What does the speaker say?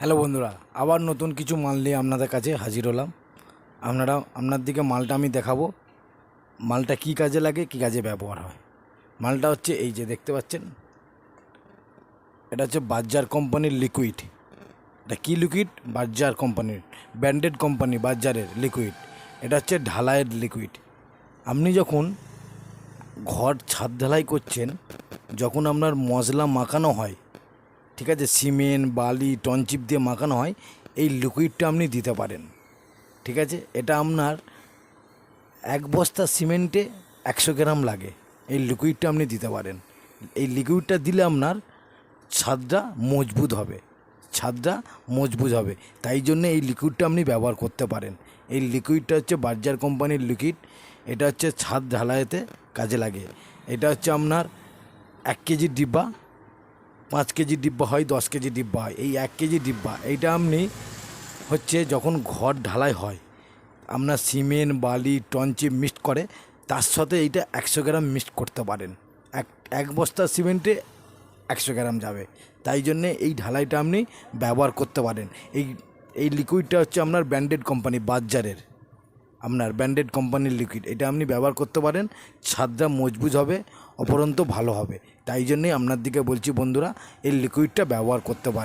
Hello বন্ধুরা, আবার নতুন কিছু মাল নিয়ে আপনাদের কাছে হাজির হলাম। আপনারা, আপনার দিকে মালটা আমি দেখাবো। মালটা কী কাজে লাগে, কী কাজে ব্যবহার হয়। মালটা হচ্ছে এই যে দেখতে পাচ্ছেন, এটা হচ্ছে বাজার কোম্পানির লিকুইড এটা কী লিকুইড বাজার কোম্পানির ব্র্যান্ডেড কোম্পানি বাজারের লিকুইড এটা হচ্ছে ঢালাইয়ের লিকুইড আপনি যখন ঘর ছাদ ঢালাই করছেন, যখন আপনার মশলা মাখানো হয় ঠিক আছে, সিমেন্ট, বালি টনচিপ দিয়ে মাখানো হয়, এই লিকুইডটা আপনি দিতে পারেন। ঠিক আছে, এটা আপনার এক বস্তা সিমেন্টে একশো গ্রাম লাগে, এই লিকুইডটা আপনি দিতে পারেন। এই লিকুইডটা দিলে আপনার ছাদটা মজবুত হবে, ছাদটা মজবুত হবে, তাই জন্য এই লিকুইডটা আপনি ব্যবহার করতে পারেন। এই লিকুইডটা হচ্ছে বার্জার কোম্পানির লিকুইড এটা হচ্ছে ছাদ ঢালাইতে কাজে লাগে। এটা হচ্ছে আপনার এক কেজি ডিব্বা পাঁচ কেজি ডিব্বা হয়, দশ কেজি ডিব্বা হয়। এই এক কেজি ডিব্বা, এইটা আপনি হচ্ছে যখন ঘর ঢালাই হয়, আপনার সিমেন্ট, বালি টঞ্চি মিক্সড করে, তার সাথে এইটা একশো গ্রাম মিক্সড করতে পারেন। এক এক বস্তা সিমেন্টে একশো গ্রাম যাবে। তাই জন্যে এই ঢালাইটা আপনি ব্যবহার করতে পারেন। এই এই লিকুইডটা হচ্ছে আপনার ব্র্যান্ডেড কোম্পানি বাজারের। আপনার ব্যান্ডেড কোম্পানির লিকুইড এটা আপনি ব্যবহার করতে পারেন ছাদটা মজবুত হবে, অপরন্ত ভালো হবে। তাই জন্যই আপনার দিকে বলছি বন্ধুরা, এই লিকুইডটা ব্যবহার করতে পারেন।